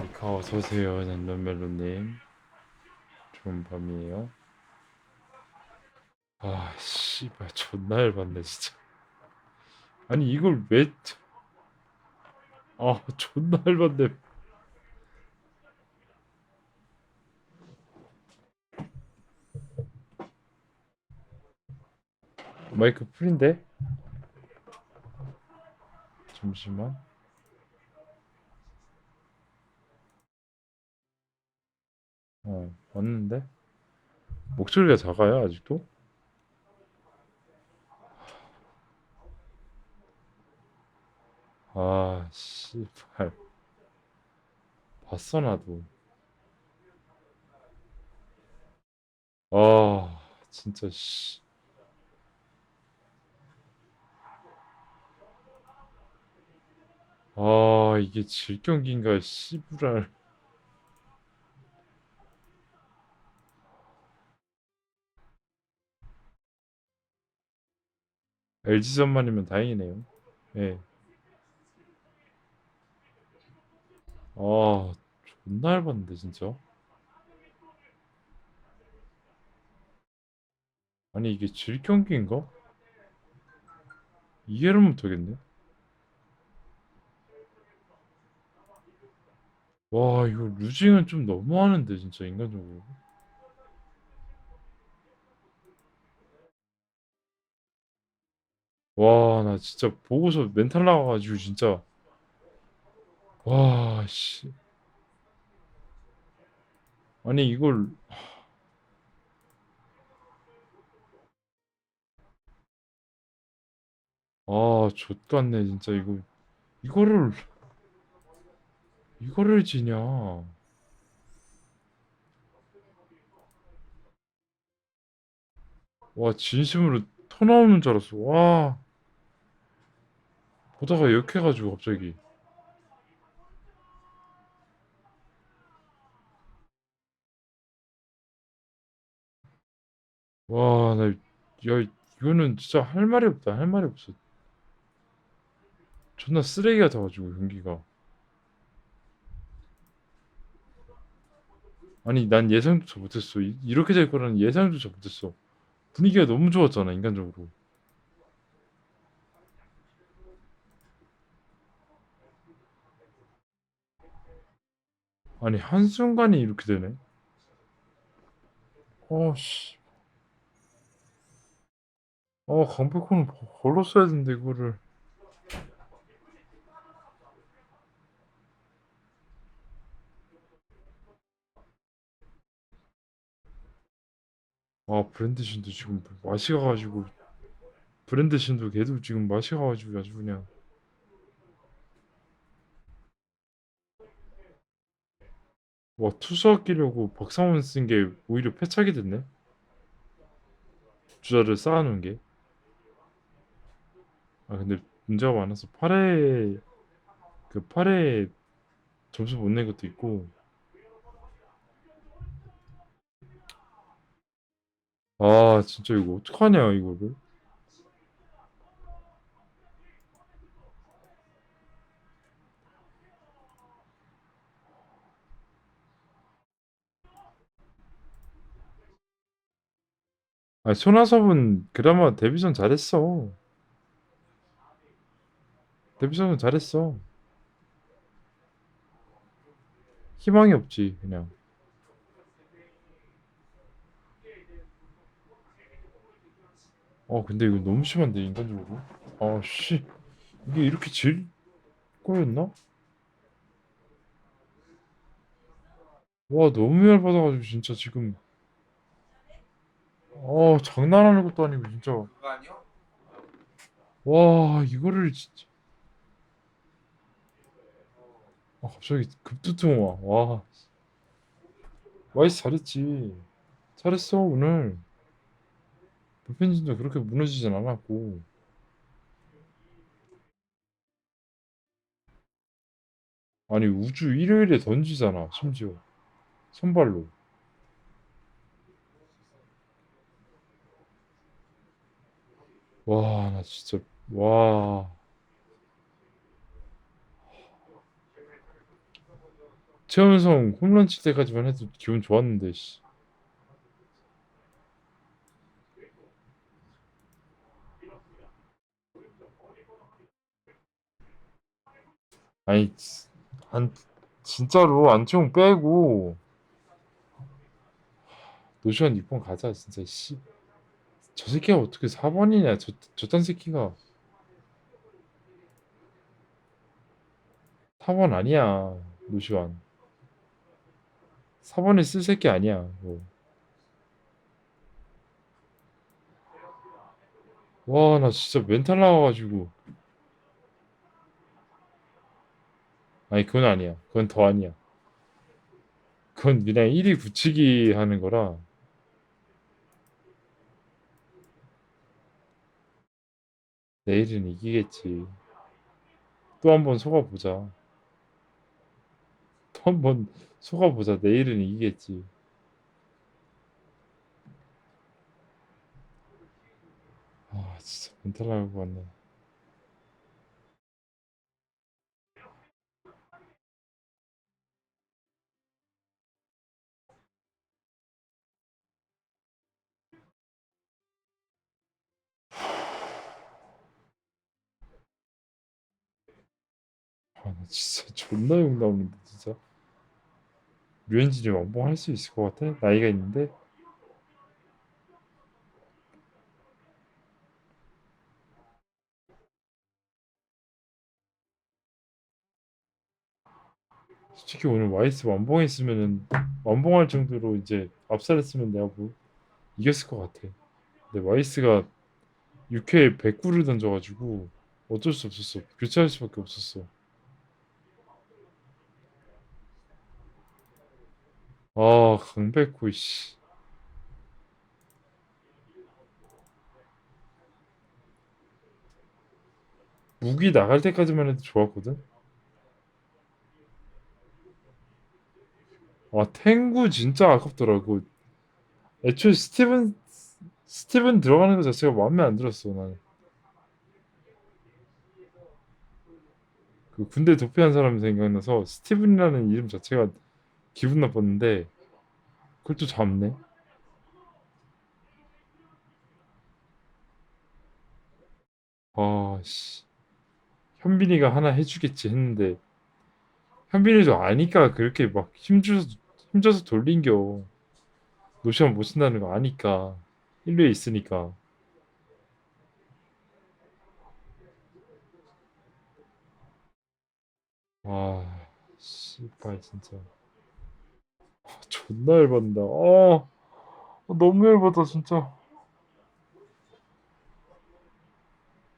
미카 어서오세요 랜덤멜로님. 좋은 밤이에요. 아 씨발 존나 열받네 진짜. 아니 이걸 왜 아, 존나 열받네. 마이크 풀인데? 잠시만 어 왔는데? 목소리가 작아요 아직도? 아 씨발 봤어 나도 아 진짜 씨 아, 이게 질 경기인가, 씨부랄. LG전만이면 다행이네요. 예. 아, 존나 얇았는데, 진짜. 아니, 이게 질 경기인가? 이해를 못하겠네. 와, 이거 루징은 좀 너무하는데, 진짜, 인간적으로. 와, 나 진짜 보고서 멘탈 나가가지고, 진짜. 와, 씨. 아니, 이걸, 아, 좆같네, 진짜, 이거. 이거를, 이거를 지냐. 와, 진심으로 토 나오는 줄 알았어. 와, 보다가 역해가지고, 갑자기. 와, 나, 야, 이거는 진짜 할 말이 없다. 할 말이 없어. 존나 쓰레기 같아가지고, 경기가. 아니, 난 예상조차 못했어. 이- 이렇게 될 거라는 예상조차 못했어. 분위기가 너무 좋았잖아, 인간적으로. 아니, 한순간에 이렇게 되네. 어, 씨. 어, 강백호는 걸렀어야 되는데, 이거를. 아, 브랜드 신도 지금 맛이 가가지고, 브랜드 신도 걔도 지금 맛이 가가지고 아주 그냥. 와, 투수 아끼려고 박상원 쓴 게 오히려 패착이 됐네. 주자를 쌓아놓은 게. 아, 근데 문제가 많아서 8회, 그 8회 점수 못 낸 것도 있고. 아, 진짜 이거 어떡하냐, 이거를. 아, 손아섭은 그나마 데뷔전 잘했어. 데뷔전은 잘했어. 희망이 없지, 그냥. 어, 근데 이거 너무 심한데, 인간적으로. 아, 씨. 이게 이렇게 질 거였나? 와, 너무 열받아가지고, 진짜 지금. 어, 장난하는 것도 아니고, 진짜. 그거 아니요? 와, 이거를 진짜. 아, 갑자기 급두통 와. 와. 와이스 잘했지. 잘했어, 오늘. 불펜진도 그렇게 무너지진 않았고. 아니, 우주 일요일에 던지잖아, 심지어. 선발로. 와, 나 진짜, 와. 최은성 홈런 칠 때까지만 해도 기분 좋았는데 씨. 아니 지- 안 진짜로 안치홍 빼고 노시환 6번 가자 진짜 씨. 저 새끼가 어떻게 4번이냐? 저 저딴 새끼가. 4번 아니야 노시환. 4번에 쓸 새끼 아니야 뭐. 와 나 진짜 멘탈 나와가지고. 아니 그건 아니야. 그건 더 아니야. 그건 그냥 1위 붙이기 하는 거라 내일은 이기겠지. 또 한 번 속아보자. 또 한 번 속아보자. 내일은 이기겠지. 아 진짜 멘탈 것 같네 진짜 존나 욕 나오는데 진짜 류현진이 왕봉할 수 있을 것 같아? 나이가 있는데 솔직히 오늘 와이스 완봉했으면은 완봉할 정도로 이제 압살했으면 내가 뭐 이겼을 것 같아. 근데 와이스가 6회에 109를 던져가지고 어쩔 수 없었어. 교체할 수밖에 없었어. 아 강백호 씨. 무기 나갈 때까지만 해도 좋았거든. 아 탱구 진짜 아깝더라고. 애초에 스티븐 스티븐 들어가는 것 자체가 마음에 안 들었어 나는. 그 군대 도피한 사람 생각나서 스티븐이라는 이름 자체가 기분 나빴는데 그걸 또 잡네. 아 씨. 현빈이가 하나 해주겠지 했는데 현빈이도 아니까 그렇게 막 힘줘서 힘줘서 돌린겨. 노시안 못 쓴다는 거 아니까 1루에 있으니까. 아 씨발 진짜 아, 존나 열받는다. 어 너무 열받아 진짜.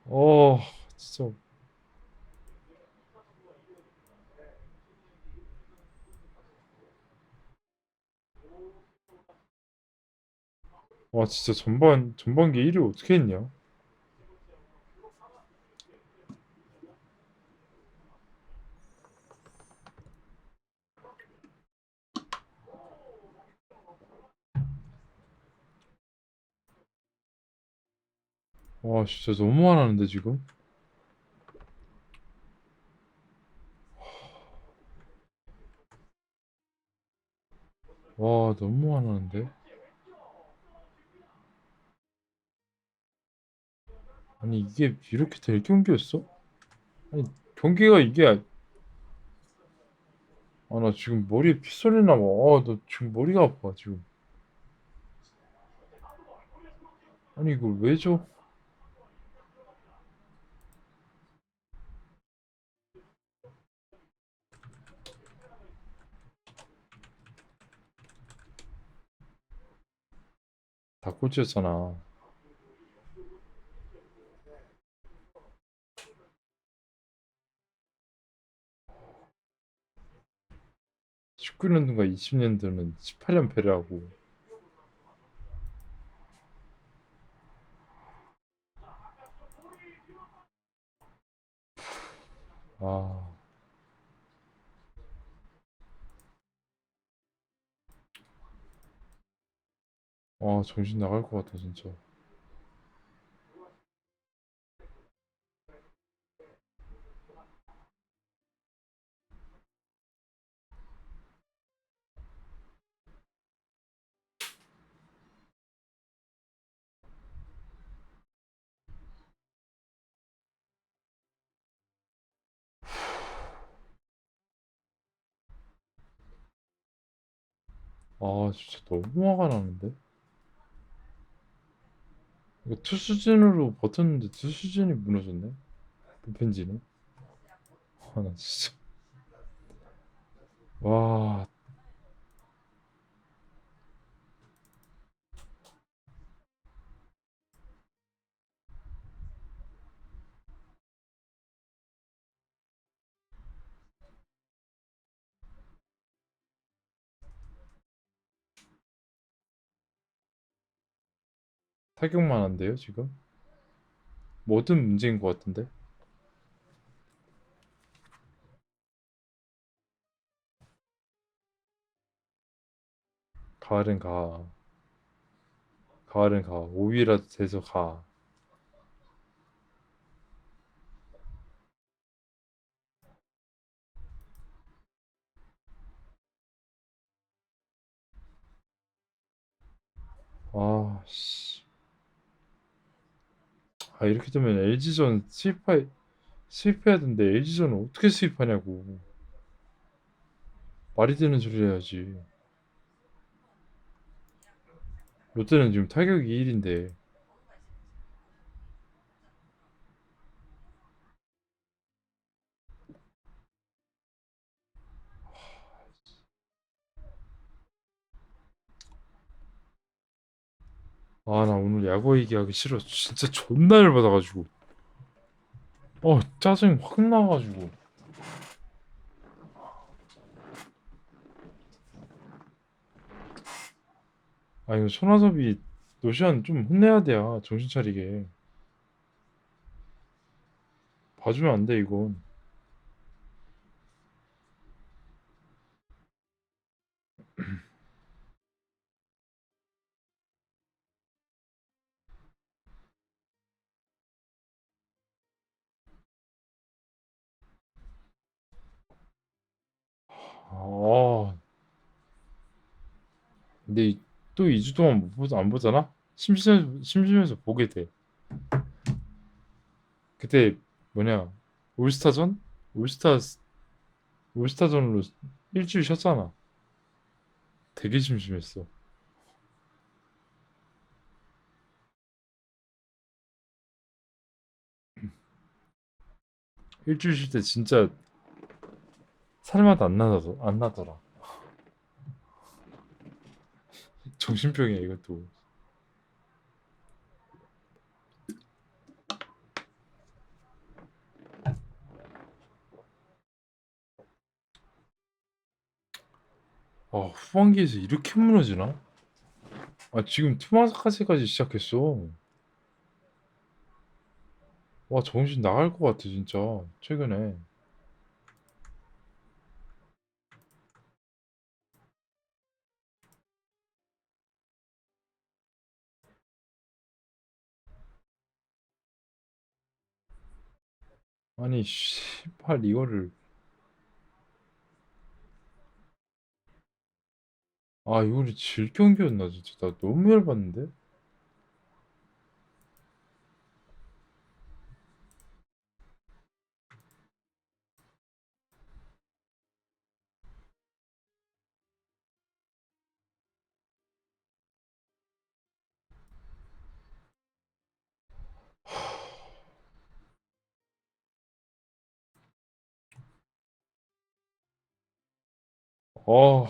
어 진짜 와 진짜 전반 전반기 1위 어떻게 했냐? 와 진짜 너무 화나는데 지금. 와 너무 화나는데. 아니 이게 이렇게 될 경기였어? 아니 경기가 이게 아 나 지금 머리에 핏소리 나와. 아나 지금 머리가 아파 지금. 아니 이걸 왜 줘? 꼴찌였잖아. 십9 년도인가 20년도는 18연패를 하고 아, 아, 정신 나갈 것 같아, 진짜. 아, 진짜 너무 화가 나는데? 이거 투 수준으로 버텼는데 투 수준이 무너졌네? 불펜진이 아나 진짜. 와 타격만 한데요 지금? 뭐든 문제인 것 같은데? 가을은 가. 가을은 가. 5위라도 돼서 가. 아, 씨. 아, 이렇게 되면 LG전 수입해, 수입해야 되는데 LG전은 어떻게 수입하냐고. 말이 되는 소리 해야지. 롯데는 지금 타격이 1인데. 아, 나 오늘 야구 얘기하기 싫어. 진짜 존나 열받아가지고. 어, 짜증이 확 나가지고. 아, 이거 손아섭이 노시안 좀 혼내야 돼. 야 정신 차리게. 봐주면 안 돼, 이건. 아, 근데 이- 또 2주 동안 못 보자, 안 보잖아? 심심해서, 심심해서 보게 돼. 그때 뭐냐 올스타전? 올스타 올스타전으로 일주일 쉬었잖아. 되게 심심했어. 일주일 쉴 때 진짜 살맛 안 나더라. 안 나더라. 정신병이야 이것도. 아 후반기에서 이렇게 무너지나? 아 지금 투마카세까지 시작했어. 와 정신 나갈 것 같아 진짜 최근에. 아니 씨발 이거를 아 이거를 질 경기였나 진짜 나 너무 열받는데. 아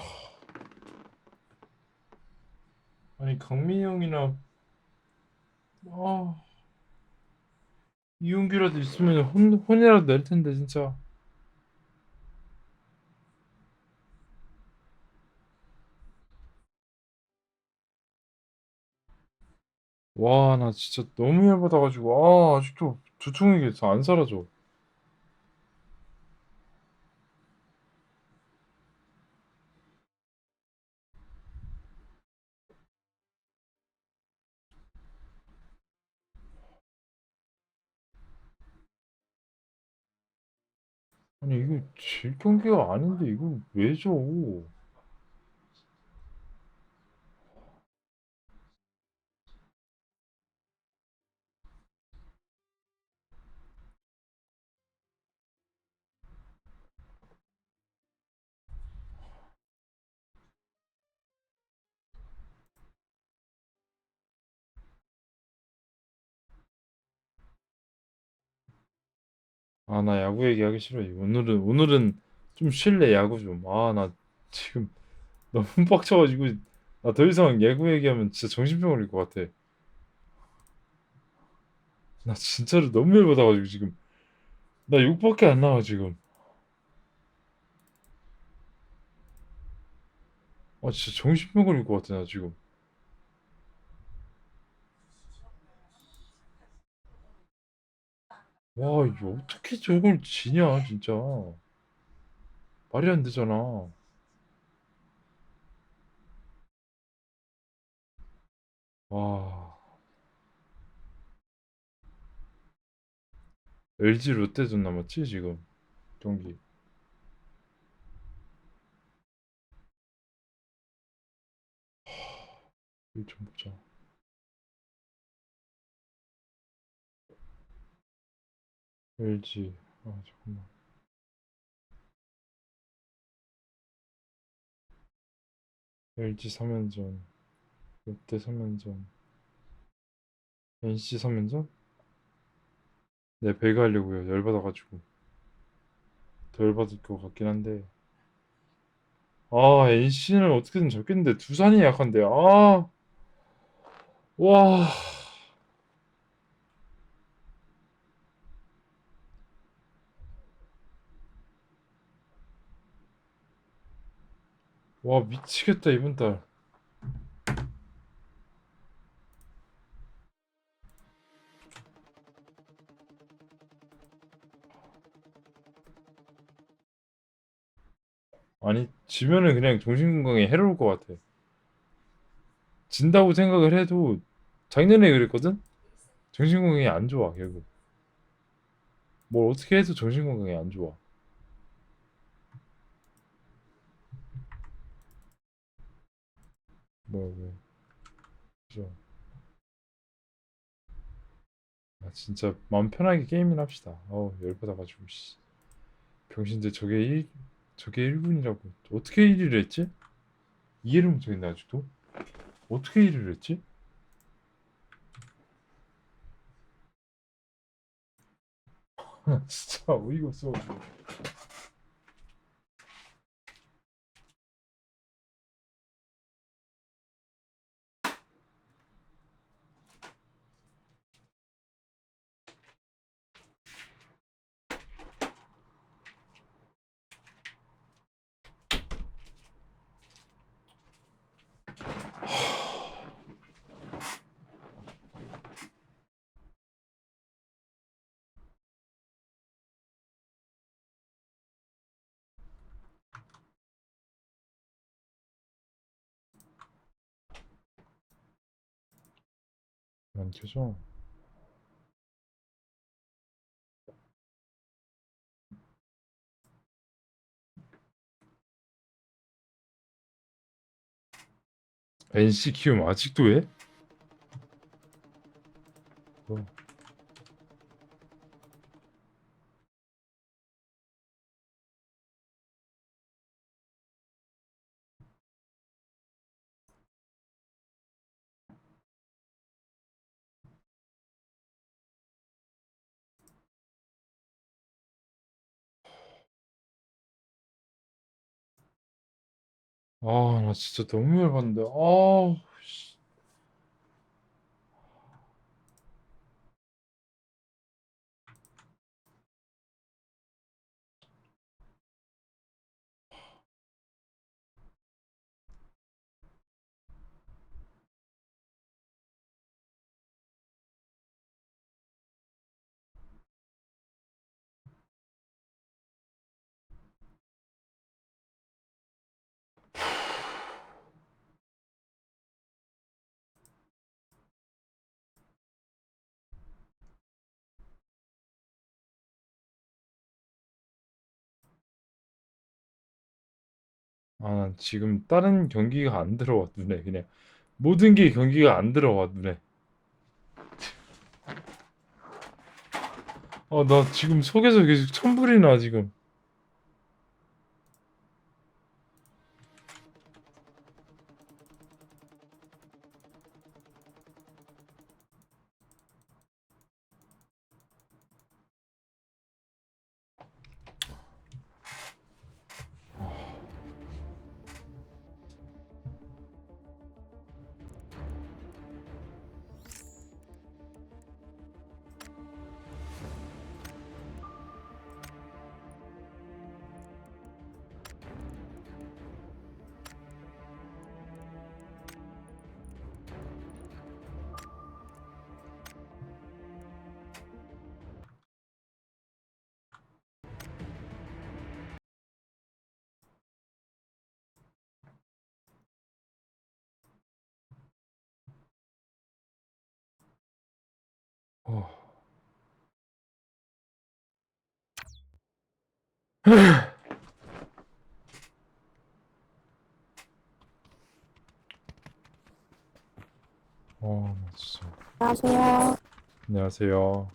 아니 강민이 형이나 아. 이용규라도 있으면 혼 혼이라도 낼 텐데 진짜. 와 나 진짜 너무 열받아가지고 아 아직도 두통이게 안 사라져 아니 이거 질 경기가 아닌데 이걸 왜 줘? 아, 나 야구 얘기하기 싫어. 오늘은 오늘은 좀 쉴래 야구 좀. 아, 나 지금 너무 빡쳐가지고 나 더 이상 야구 얘기하면 진짜 정신병 걸릴 것 같아. 나 진짜로 너무 열받아가지고 지금 나 욕밖에 안 나와 지금. 아, 진짜 정신병 걸릴 것 같아 나 지금. 와, 이거 어떻게 저걸 지냐 진짜. 말이 안 되잖아. 와, LG 롯데전 남았지 지금 경기. 이거 좀 보자. LG. 아, 잠깐만. LG 3연전, 롯데 3연전, NC 3연전? 네, 배가 하려고요. 열받아가지고. 더 열받을 것 같긴 한데. 아, NC는 어떻게든 잡겠는데, 두산이 약한데, 아, 와, 와, 미치겠다, 이번 달. 아니, 지면은 그냥 정신 건강에 해로울 것 같아. 진다고 생각을 해도, 작년에 그랬거든? 정신 건강에 안 좋아, 결국. 뭘 어떻게 해도 정신 건강에 안 좋아. 뭐, 왜. 그죠. 아, 진짜 마음 편하게 게임이나 합시다. 어우, 열받아가지고, 씨. 병신들 저게 1, 저게 1분이라고. 어떻게 1위를 했지? 이해를 못하겠네, 아직도. 어떻게 1위를 했지? 진짜 어이가 없어 안 켜져. NC 키움 아직도 해? 아, 나 진짜 너무 열받는데. 아, 아, 난 지금 다른 경기가 안 들어와, 눈에. 그냥 모든 게 경기가 안 들어와, 눈에. 아, 나 지금 속에서 계속 천불이 나, 지금. 어. 어, 나 진짜. 안녕하세요. 안녕하세요.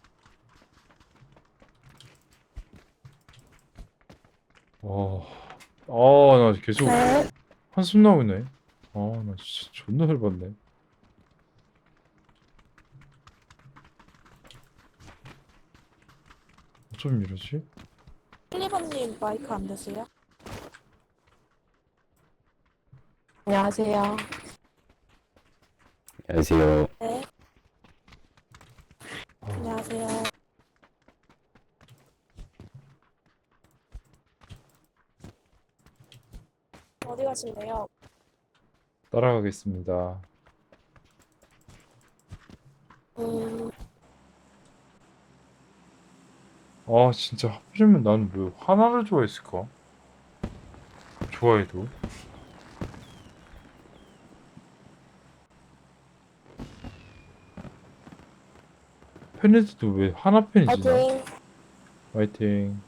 어, 아, 나 계속 네. 한숨 나오네. 아, 나 진짜 존나 열받네. 어쩜 이러지? 1번님 마이크 안 되세요? 안녕하세요. 안녕하세요. 네. 아, 안녕하세요. 어디 가실래요? 따라가겠습니다. 음, 아, 진짜 하필이면 나는 왜 하나를 좋아했을까? 좋아해도. 팬에서도 왜 하나 팬이지? 나? 파이팅! 화이팅.